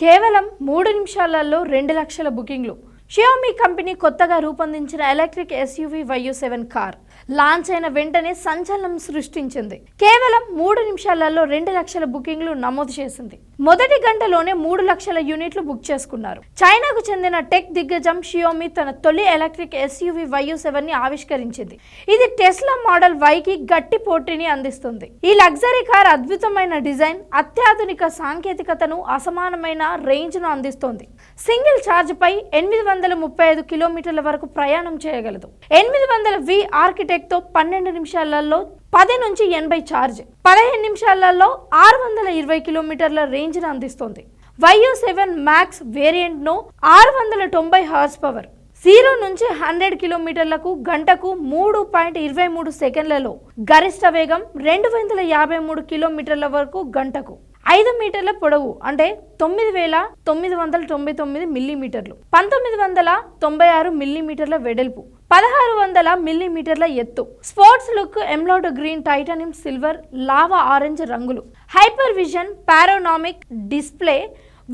కేవలం మూడు నిమిషాలలో రెండు లక్షల బుకింగ్లు. షియోమీ కంపెనీ కొత్తగా రూపొందించిన electric SUV YU seven car launch అయిన వెంటనే సంచలనం సృష్టించింది. కేవలం మూడు నిమిషాలలో రెండు లక్షల బుకింగ్లు నమోదు చేసింది. మొదటి గంటలోనే మూడు లక్షల యూనిట్లు బుక్ చేసుకున్నారు. చైనాకు చెందిన టెక్ దిగ్గజం షియోమి తన తొలి ఎలక్ట్రిక్ ఎస్యూవీ వైయు సెవెన్ని ఆవిష్కరించింది. ఇది టెస్లా మోడల్ వై కి గట్టి పోటీని అందిస్తుంది. ఈ లగ్జరీ కార్ అద్భుతమైన డిజైన్ అత్యాధునిక సాంకేతికతను అసమానమైన రేంజ్ను అందిస్తోంది. సింగిల్ ఛార్జ్ పై ఎనిమిది వందల ముప్పై ఐదు కిలోమీటర్ల వరకు ప్రయాణం చేయగలదు. ఎనిమిది వందల వి ఆర్కిటెక్ట్తో పన్నెండు నిమిషాలలో పది నుంచి ఎనభై ఛార్జ్. పదిహేను నిమిషాలలో ఆరు వందల ఇరవై కిలోమీటర్ల రేంజ్ను అందిస్తోంది వైయూ సెవెన్ మ్యాక్స్ వేరియంట్ను ఆరు వందల తొంభై హార్స్ పవర్ జీరో నుంచి హండ్రెడ్ కిలోమీటర్లకు గంటకు మూడు పాయింట్ ఇరవై మూడు సెకండ్లలో గరిష్ట వేగం రెండు వందల యాభై మూడు కిలోమీటర్ల వరకు గంటకు. ఐదు మీటర్ల పొడవు అంటే తొమ్మిది వేల తొమ్మిది వందల తొంభై తొమ్మిది మిల్లీమీటర్లు. పంతొమ్మిది వందల తొంభై ఆరు మిల్లీమీటర్ల వెడల్పు పదహారు వందల మిల్లీమీటర్ల ఎత్తు. Sports look emerald green titanium silver lava orange రంగులు. Hyper vision panoramic display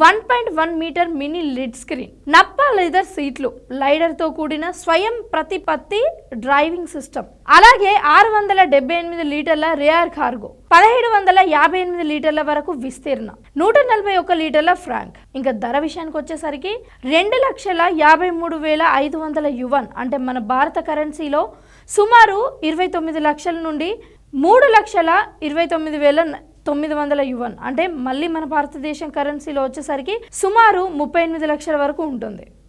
one point one metre mini LED screen. Nappa leather సీట్లు. లైడర్తో కూడిన స్వయం ప్రతిపత్తి డ్రైవింగ్ సిస్టమ్. అలాగే ఆరు వందల డెబ్బై ఎనిమిది లీటర్ల రేఆర్ కార్గో. పదిహేడు వందల యాభై ఎనిమిది లీటర్ల వరకు విస్తీర్ణ. నూట నలభై ఒక్క లీటర్ల ఫ్రాంక్. ఇంకా ధర విషయానికి వచ్చేసరికి రెండు లక్షల యాభై మూడు వేల ఐదు వందల యువన్ అంటే మన భారత కరెన్సీలో సుమారు ఇరవై తొమ్మిది లక్షల నుండి మూడు లక్షల ఇరవై తొమ్మిది వేల తొమ్మిది వందల యువన్. అంటే మళ్ళీ మన భారతదేశం కరెన్సీలో వచ్చేసరికి సుమారు ముప్పై ఎనిమిది లక్షల వరకు ఉంటుంది.